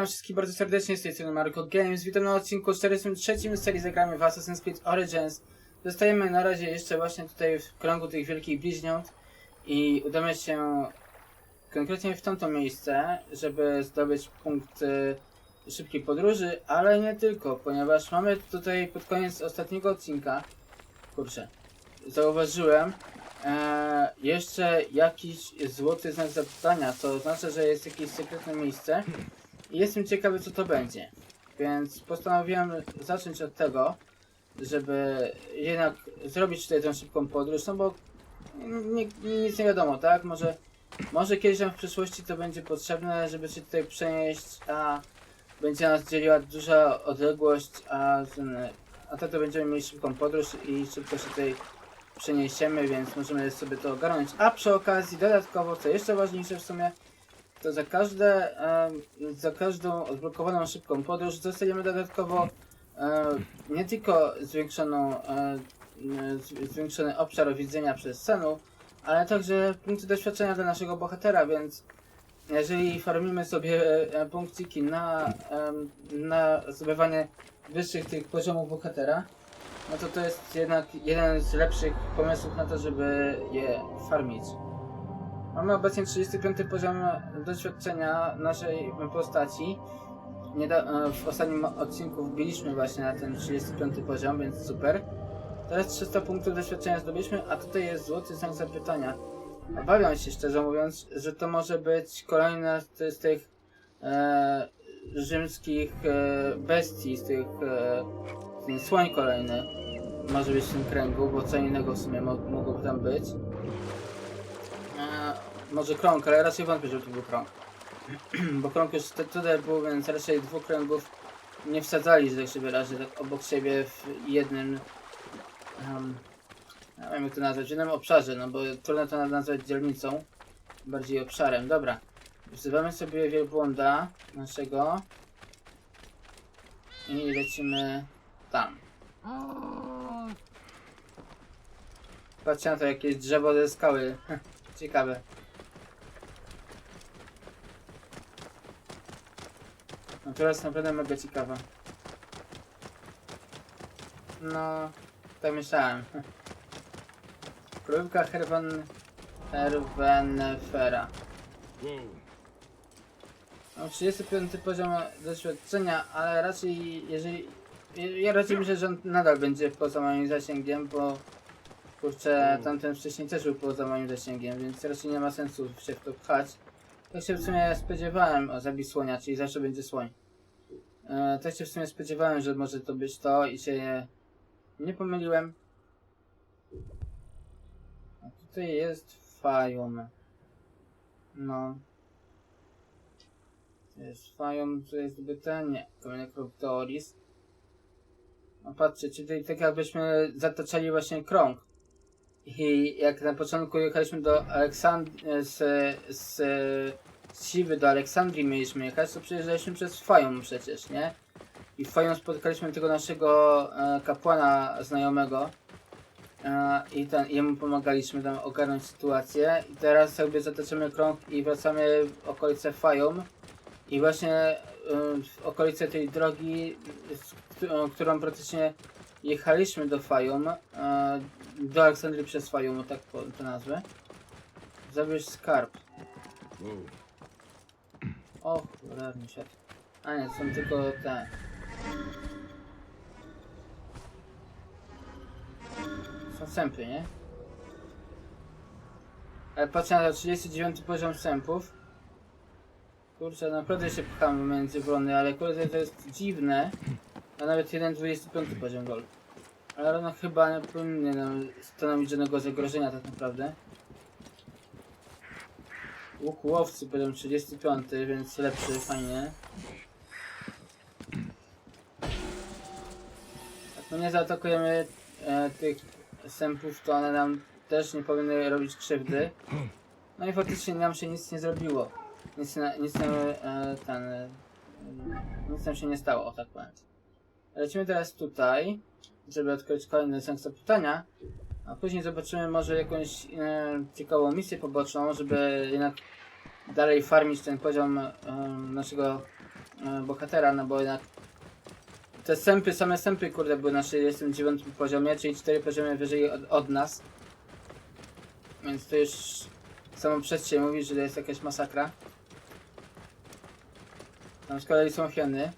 Witam wszystkich bardzo serdecznie z tej strony Marco Games. Witam na odcinku 43 z serii Zagramy w Assassin's Creed Origins. Zostajemy na razie jeszcze właśnie tutaj w kręgu tych wielkich bliźniąt i udamy się konkretnie w tamto miejsce, żeby zdobyć punkt y, szybkiej podróży, ale nie tylko, ponieważ mamy tutaj pod koniec ostatniego odcinka, kurczę, zauważyłem e, jeszcze jakiś złoty znak zapytania, co oznacza, że jest jakieś sekretne miejsce jestem ciekawy co to będzie. Więc postanowiłem zacząć od tego, żeby jednak zrobić tutaj tę szybką podróż, no bo nie, nic nie wiadomo, tak? Może, może kiedyś tam w przyszłości to będzie potrzebne, żeby się tutaj przenieść, a będzie nas dzieliła duża odległość, a, ten- a to, to będziemy mieli szybką podróż i szybko się tutaj przeniesiemy, więc możemy sobie to ogarnąć. A przy okazji dodatkowo, co jeszcze ważniejsze w sumie, to za każde, za każdą odblokowaną szybką podróż dostajemy dodatkowo nie tylko zwiększoną, zwiększony obszar widzenia przez senu, ale także punkty doświadczenia dla naszego bohatera, więc jeżeli farmimy sobie punkciki na, na zdobywanie wyższych tych poziomów bohatera, no to to jest jednak jeden z lepszych pomysłów na to, żeby je farmić. Mamy obecnie 35 poziom doświadczenia naszej postaci. Nieda- e, w ostatnim odcinku wbiliśmy właśnie na ten 35 poziom, więc super. Teraz 300 punktów doświadczenia zdobyliśmy, a tutaj jest złoty znak zapytania. Obawiam się szczerze mówiąc, że to może być kolejna z, z tych e, rzymskich e, bestii, z tych e, słoń kolejny może być w tym kręgu, bo co innego w sumie mo mogłoby tam być. Może krąg, ale raczej wątpię, żeby to był krąg. bo krąg już tutaj był, więc raczej dwóch kręgów nie wsadzali, że tak się wyrażę, tak obok siebie w jednym um, nie wiem jak to nazwać, w jednym obszarze, no bo trudno to nazwać dzielnicą, bardziej obszarem. Dobra, wzywamy sobie wielbłąda naszego i lecimy tam. Patrzcie na to, jakieś drzewo ze skały. Ciekawe. No teraz naprawdę mega ciekawa. No, tak myślałem. Królewka Herwan... Herwenfera. Mam 35 poziom doświadczenia, ale raczej jeżeli... Ja raczej myślę, że on nadal będzie poza moim zasięgiem, bo kurczę, tamten wcześniej też był poza moim zasięgiem, więc raczej nie ma sensu się w to pchać. Tak się w sumie spodziewałem o zabij słonia, czyli zawsze będzie słoń. E, tak się w sumie spodziewałem, że może to być to i się nie pomyliłem. A tutaj jest Fajum. No. To jest Fajum, to jest zbyte, nie. Kolejny krok Teoris. No patrzcie, czyli tak jakbyśmy zataczali właśnie krąg. I jak na początku jechaliśmy do Aleksandrii, z, z, z Siwy do Aleksandrii mieliśmy jechać, to przejeżdżaliśmy przez Fajum przecież, nie? I w Fajum spotkaliśmy tego naszego e, kapłana znajomego. E, I ten, jemu pomagaliśmy tam ogarnąć sytuację. I teraz jakby zataczamy krąg i wracamy w okolice Fajum. I właśnie e, w okolice tej drogi, z, którą- którą praktycznie jechaliśmy do Fajum, e, do Aleksandrii przez Fajum, tak to nazwę. Zabierz skarb. O, cholerny świat. A nie, są tylko te. Są sępy, nie? Ale patrzę na to, 39 poziom sępów. Kurczę, naprawdę się pchamy między wrony, ale kurde to jest dziwne. A nawet jeden 25 poziom gol. Ale one chyba nie powinny stanowić żadnego zagrożenia tak naprawdę. Łuk łowcy poziom 35, więc lepszy, fajnie. Jak my nie zaatakujemy e, tych sępów, to one nam też nie powinny robić krzywdy. No i faktycznie nam się nic nie zrobiło. Nic, nic nam e, ten... E, nic nam się nie stało, tak powiem. Lecimy teraz tutaj, żeby odkryć kolejny znak zapytania, a później zobaczymy może jakąś e, ciekawą misję poboczną, żeby jednak dalej farmić ten poziom e, naszego e, bohatera, no bo jednak te sępy, same sępy kurde były na 69 poziomie, czyli 4 poziomy wyżej od, od nas. Więc to już samo przez się mówi, że to jest jakaś masakra. Tam z kolei są hieny.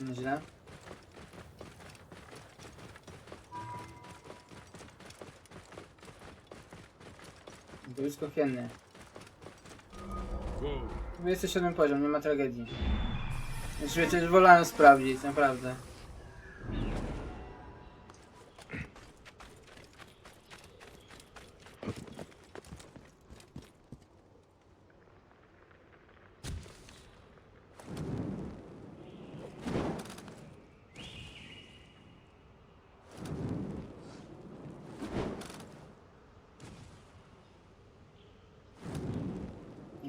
Nieźle. Boisko hieny. 27 poziom, nie ma tragedii. Już wiecie, wolałem sprawdzić, naprawdę.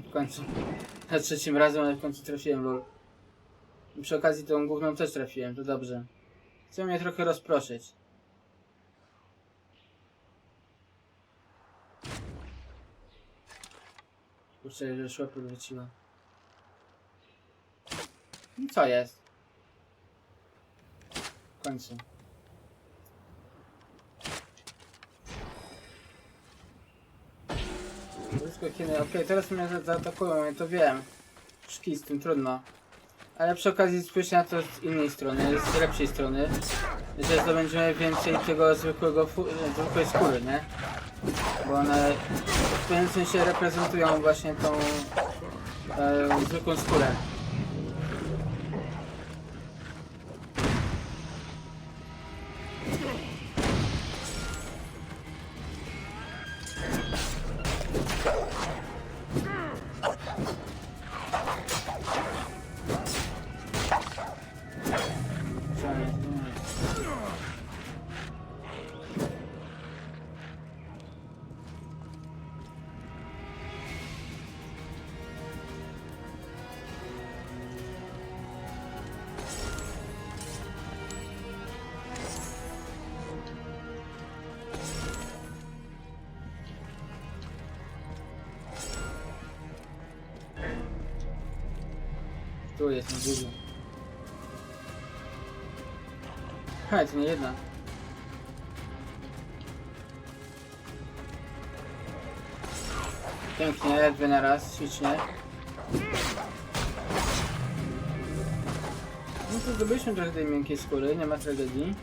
W końcu. Za trzecim razem, ale w końcu trafiłem lol. I przy okazji tą główną też trafiłem, to dobrze. Chcę mnie trochę rozproszyć. Kurczę, że szła podwróciła. I co jest? W końcu. Wojsko Chiny, okej, teraz mnie za- zaatakują, ja to wiem. Szki z tym trudno. Ale przy okazji spójrz na to z innej strony, z lepszej strony. Że zdobędziemy więcej tego zwykłego e, zwykłej skóry, nie? Bo one w pewnym sensie reprezentują właśnie tą e, zwykłą skórę. Tu jest na górze. Ha, to nie jedna. Pięknie, dwie na raz, ślicznie. No to zdobyliśmy trochę tej miękkiej skóry, nie ma tragedii.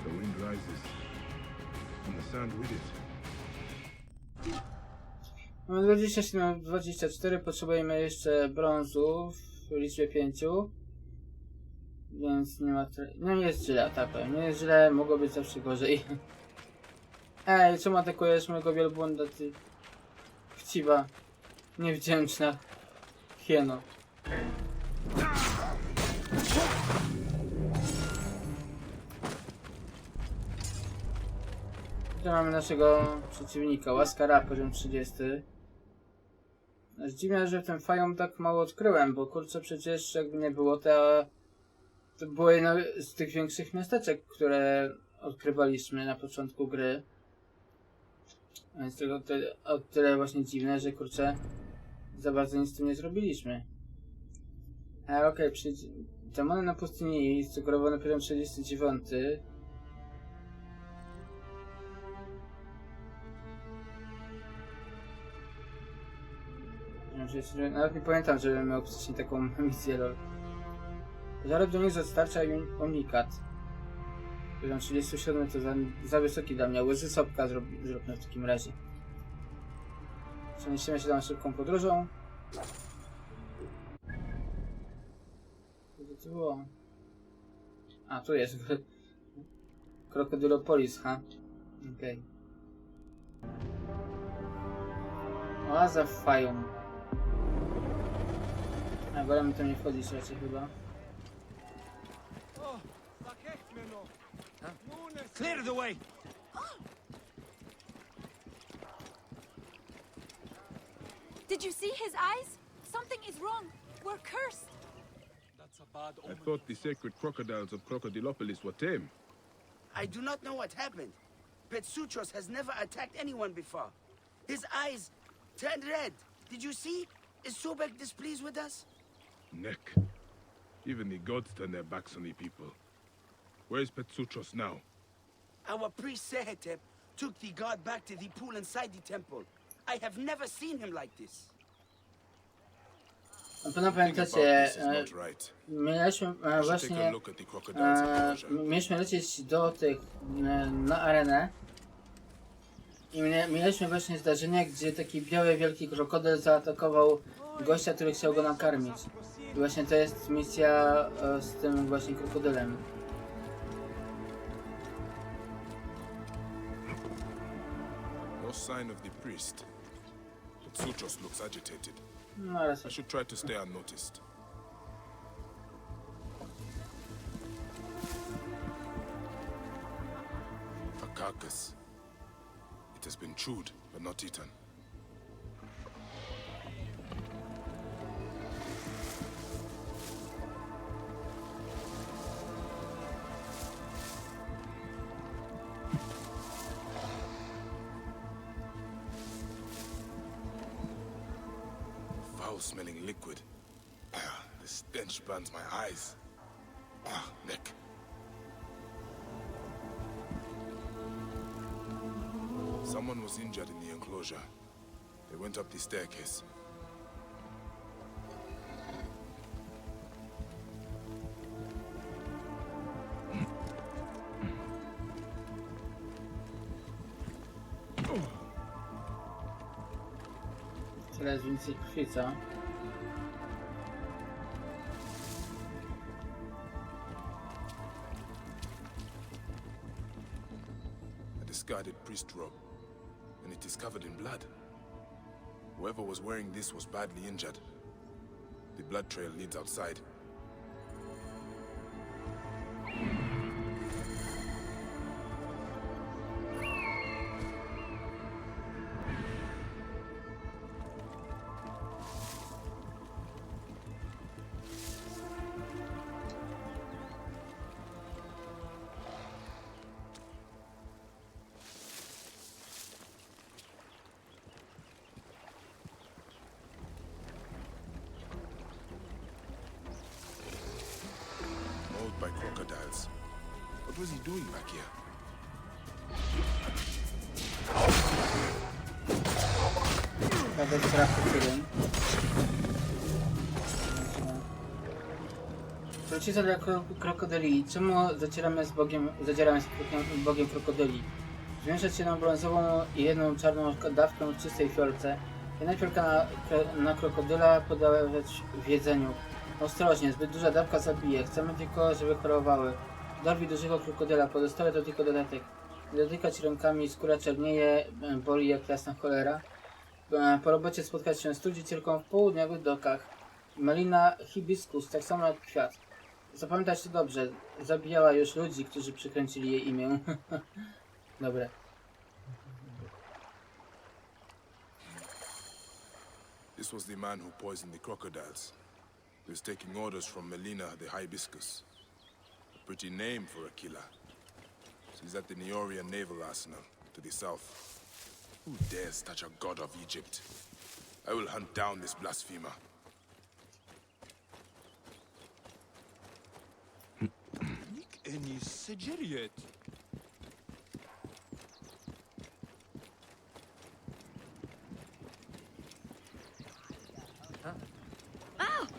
Mamy 27, 24, potrzebujemy jeszcze brązu w liczbie 5. Więc nie ma. No nie jest źle, tak powiem. Nie jest źle, mogło być zawsze gorzej. Ej, czemu atakujesz mojego wielbłąda, ty? Chciwa. Niewdzięczna. Hieno. Tu mamy naszego przeciwnika, Łaskara, poziom 30. Dziwne, że ten fają tak mało odkryłem, bo kurczę przecież jakby nie było, to, to było jedno z tych większych miasteczek, które odkrywaliśmy na początku gry. Więc te, o tyle właśnie dziwne, że kurczę za bardzo nic z tym nie zrobiliśmy. Ale okej, okay, demony na pustyni sugerowane poziom 39. Że, nawet nie pamiętam, żebym miał wcześniej taką misję lol. Zarób do nich zastarcza un- unikat. Poziom 37 to za, za wysoki dla mnie. Łyzy sopka zrób, zróbmy w takim razie. Przeniesiemy się tam szybką podróżą. Co to było? A, tu jest. Krokodylopolis, ha? Okej. Okay. Oaza w Fajum. A, wolemy tam nie wchodzić raczej chyba. Clear the way! Did you see his eyes? Something is wrong. We're cursed. That's a bad I thought the sacred crocodiles of Crocodilopolis were tame. I do not know what happened. Petsutros has never attacked anyone before. His eyes turned red. Did you see? Is Sobek displeased with us? Neck. Even the gods turn their backs on the people. Where is Petsutros now? Our priest Sehetep took the god back to the pool inside the temple. I have never seen him like this. Na pewno pamiętacie, this is e, not right. mieliśmy e, właśnie look at the crocodiles in e, mieliśmy lecieć do tych e, na arenę i mie- mieliśmy właśnie zdarzenie, gdzie taki biały wielki krokodyl zaatakował gościa, który chciał go nakarmić. I właśnie to jest misja e, z tym właśnie krokodylem. No sign of the priest. Petsutros looks agitated. No ale I should try to stay unnoticed. A carcass. It has been chewed, but not eaten. Smelling liquid. Ah, the stench burns my eyes. Ah, neck. Someone was injured in the enclosure. They went up the staircase. A discarded priest robe. And it is covered in blood. Whoever was wearing this was badly injured. The blood trail leads outside. Was he doing back here? Nawet dla kro krokodyli. Czemu zacieramy z Bogiem, zadzieramy z krokiem- Bogiem krokodyli? Zmieszać jedną brązową i jedną czarną dawkę w czystej fiolce. Jedna fiolka na, na krokodyla podawać w jedzeniu. Ostrożnie, zbyt duża dawka zabije. Chcemy tylko, żeby chorowały. Dorwij dużego krokodyla, pozostałe to tylko dodatek. Dotykać rękami, skóra czernieje, e, boli jak jasna cholera. E, Po robocie spotkać się z trudzicielką w południowych dokach. Melina hibiscus, tak samo jak kwiat. Zapamiętać to dobrze. Zabijała już ludzi, którzy przykręcili jej imię. Dobre. This was the man who poisoned the crocodiles. He was taking orders from Melina the Hibiscus. A pretty name for a killer. She's at the Neorian Naval Arsenal, to the south. Who dares touch a god of Egypt? I will hunt down this blasphemer. Nick Eni Sigiriet.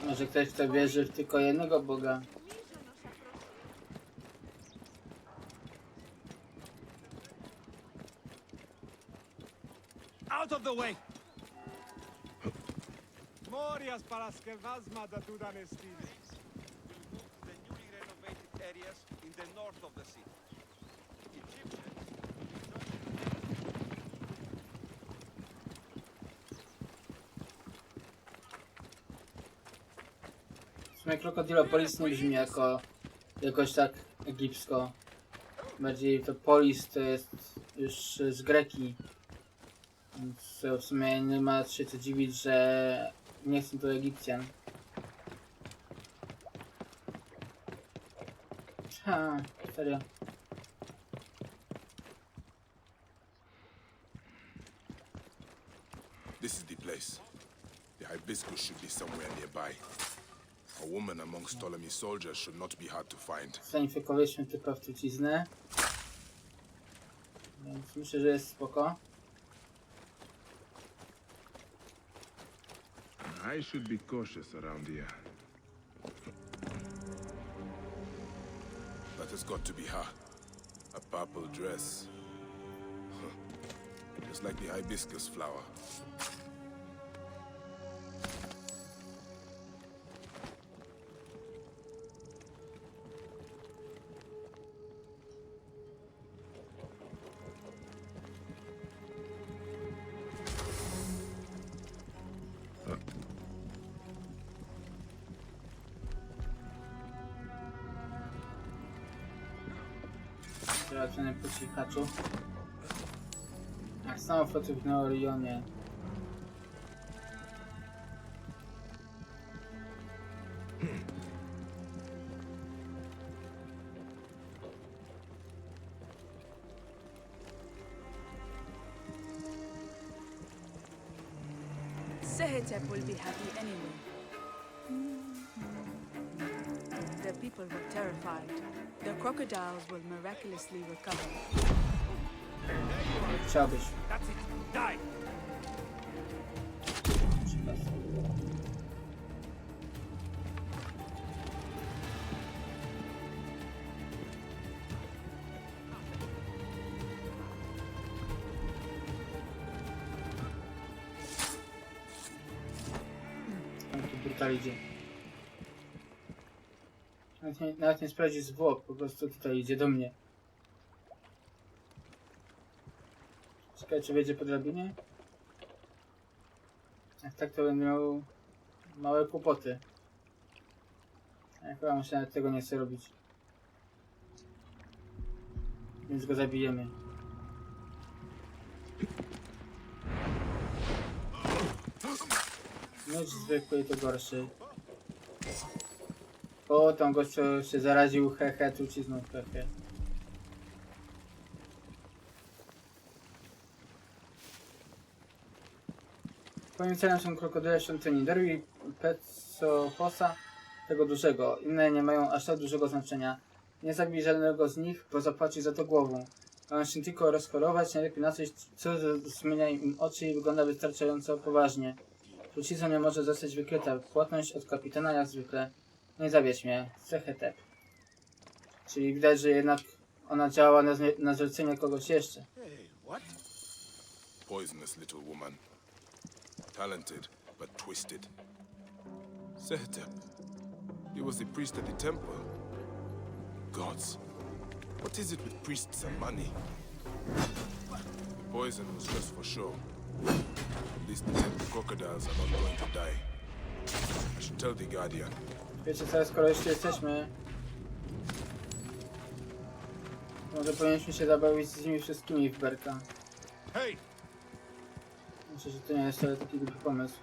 Może ktoś, kto wierzy w tylko jednego Boga. Out of the way! Morias para las que vasma da Dudan estili. the newly renovated areas in the north of the city. Egyptians W sumie Krokodilopolis nie brzmi jako jakoś tak egipsko. Bardziej to polis to jest już z greki. Więc w sumie nie ma się co dziwić, że nie są to Egipcjan. Ha, serio. This is the place. The hibiscus should be somewhere nearby. A woman amongst Ptolemy's soldiers should not be hard to find. Zainfekowaliśmy typa w truciznę. Więc myślę, że jest spoko. I should be cautious around here. That has got to be her. A purple dress. Just like the hibiscus flower. Cichaczu. Tak samo w Neorionie. Terrified. The crocodiles will miraculously recover. Chciałbyś. That's it. Die. Tam tu brutal idzie. Nawet nie, nawet nie sprawdzi zwłok, po prostu tutaj idzie do mnie. Ciekawe czy wejdzie po drabinie? Jak tak to będę miał małe kłopoty. Ja chyba mu się nawet tego nie chce robić. Więc go zabijemy. Miecz zwykły to gorszy. O, tam gościu się zaraził, hehe, trucizną, hehe. Twoim celem są krokodyle świątyni. Derwi Petsoposa, tego dużego. Inne nie mają aż tak dużego znaczenia. Nie zabij żadnego z nich, bo zapłaci za to głową. Mają się tylko rozchorować, najlepiej na coś, co zmienia im oczy i wygląda wystarczająco poważnie. Trucizna nie może zostać wykryta. Płatność od kapitana jak zwykle. Nie zabierz mnie. Sehetep. Czyli widać, że jednak ona działała na, na zlecenie kogoś jeszcze. Poisonous little woman. Talented, but twisted. Sehetep. He was the priest at the temple. Gods. What is it with priests and money? The poison was just for show. At least the temple crocodiles are not going to die. I should tell the Guardian. Wiecie co, skoro jeszcze jesteśmy... Może powinniśmy się zabawić z nimi wszystkimi w Berka. Hey, Myślę, że to nie jest wcale taki głupi pomysł.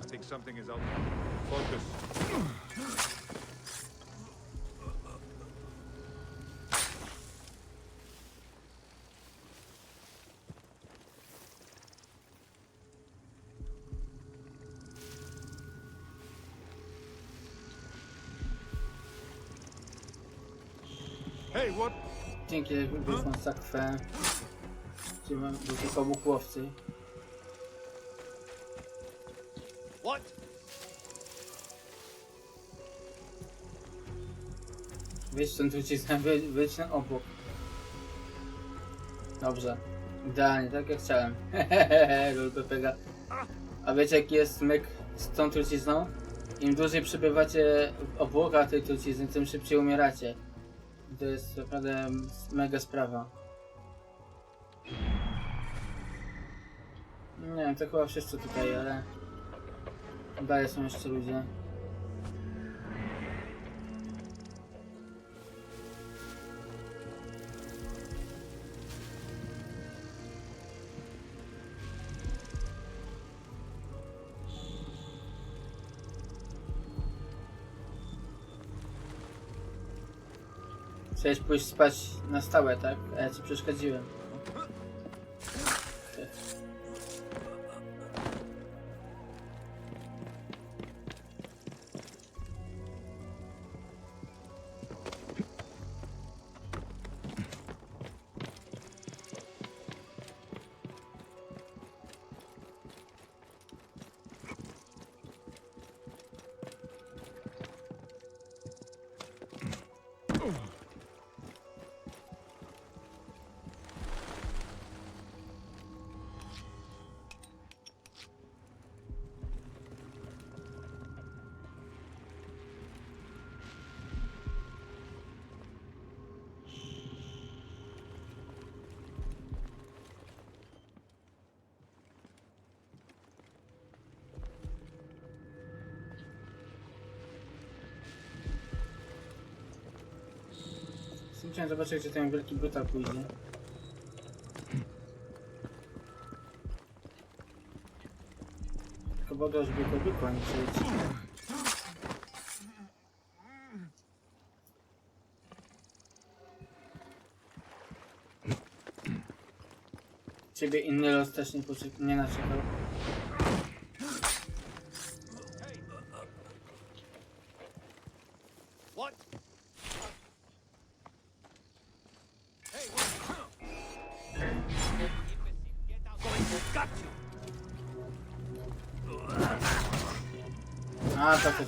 I think something is out. Focus. Dzięki wyszłam sakwę. Gdzie mam tylko buchłowcy. What? Wyjdź stąd truciznę, wyjdź, wyjdź na obok. Dobrze. Idealnie, tak jak chciałem. Hehehe, Pega. A wiecie jaki jest myk z tą trucizną? Im dłużej przebywacie w obłokach tej trucizny, tym szybciej umieracie. To jest naprawdę mega sprawa. Nie wiem, to chyba wszyscy tutaj, ale... Dalej są jeszcze ludzie. Chciałeś pójść spać na stałe, tak? A ja ci przeszkodziłem. Chciałem zobaczyć, gdzie ten wielki brutal pójdzie. Tylko boga, żeby go wykończyć. Ciebie inny los też nie, nie naczekał.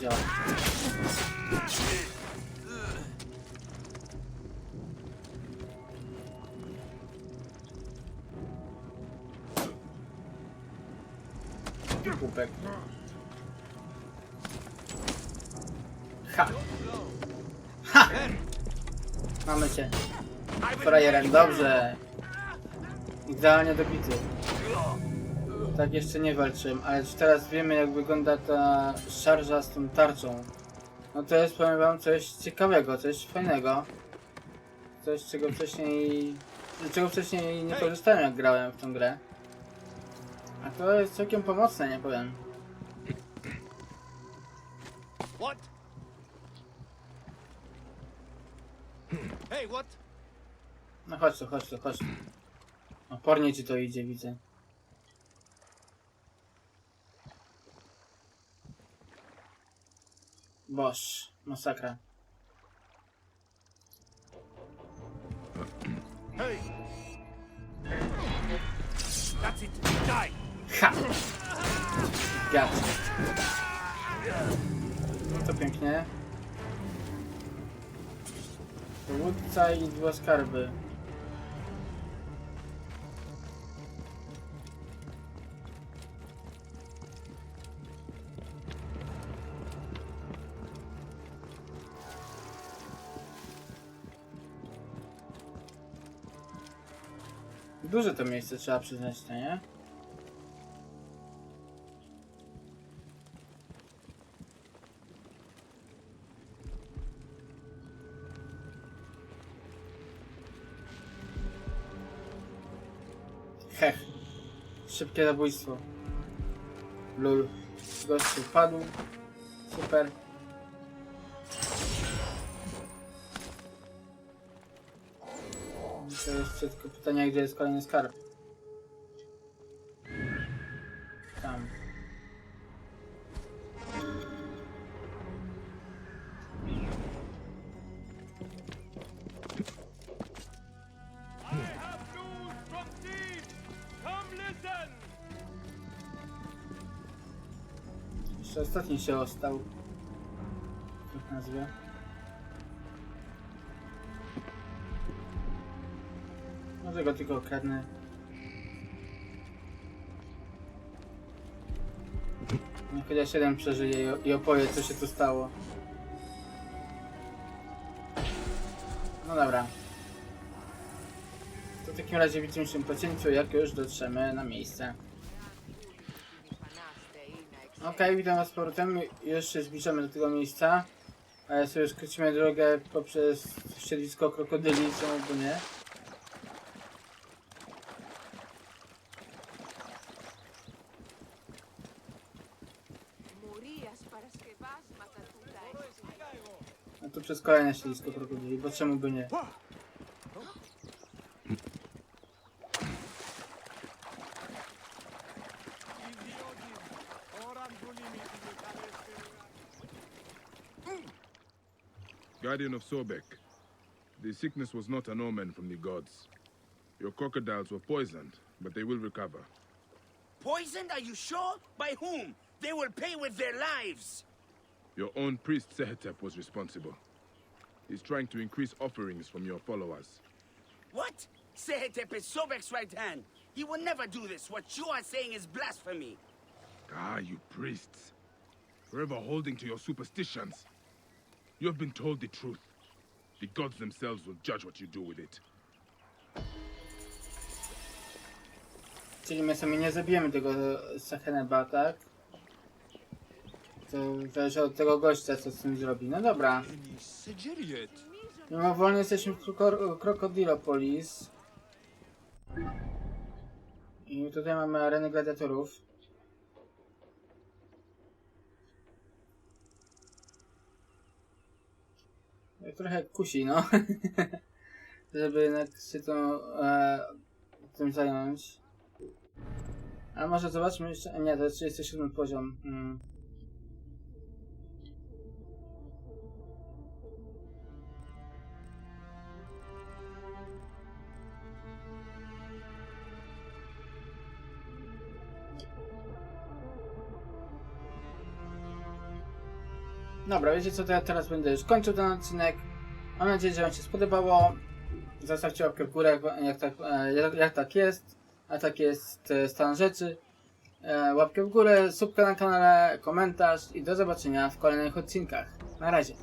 Działa. I Pupek. Ha! Ha! Mamy cię. Frajerem, dobrze. Idealnie dobity. Tak jeszcze nie walczyłem, ale już teraz wiemy jak wygląda ta szarża z tą tarczą. No to jest powiem wam coś ciekawego, coś fajnego. Coś czego wcześniej. z czego wcześniej nie korzystałem jak grałem w tą grę. A to jest całkiem pomocne, nie powiem. What? Hey, what? No chodź tu, chodź tu, chodź tu. Opornie ci to idzie, widzę. Boż, masakra. Hey! That's it. Die! Ha! Gad. No to pięknie. Łódca i dwa skarby. Duże to miejsce trzeba przyznać, to nie? Szybkie zabójstwo. Lul. Gościu padł. Super. Jeszcze tylko pytanie, gdzie jest kolejny skarb. Tam. Jeszcze ostatni się ostał. Jak nazwie? Może go tylko okradnę. Niech chociaż jeden przeżyje i, opowie co się tu stało. No dobra. To w takim razie widzimy się po cięciu, jak już dotrzemy na miejsce. Okej, witam was z powrotem. Już się zbliżamy do tego miejsca. Ale sobie skrócimy drogę poprzez siedlisko krokodyli, czemu by nie. No to przez kolejne siedlisko krokodyli, bo czemu by nie. Idiotin! Oran dunimi Guardian of Sobek, the sickness was not an omen from the gods. Your crocodiles were poisoned, but they will recover. Poisoned? Are you sure? By whom? They will pay with their lives. Your own priest Sehetep was responsible. He's trying to increase offerings from your followers. What? Sehetep is Sobek's right hand. He will never do this. What you are saying is blasphemy. Ah, you priests. Forever holding to your superstitions. You have been told the truth. The gods themselves will judge what you do with it. Czyli my sami nie zabijemy tego Sacheneba, tak? To zależy od tego gościa, co z tym zrobi. No dobra. Mimowolnie jesteśmy w Kroko- Krokodilopolis. I tutaj mamy arenę gladiatorów. No Trochę kusi, no. Żeby jednak się tą, e, tym zająć. A może zobaczmy jeszcze. Nie, to jest 37 poziom. Mm. Dobra, wiecie co, to ja teraz będę już kończył ten odcinek. Mam nadzieję, że Wam się spodobało. Zostawcie łapkę w górę, jak, tak, e, jak, jak tak jest. A tak jest e, stan rzeczy. E, Łapkę w górę, subka na kanale, komentarz i do zobaczenia w kolejnych odcinkach. Na razie.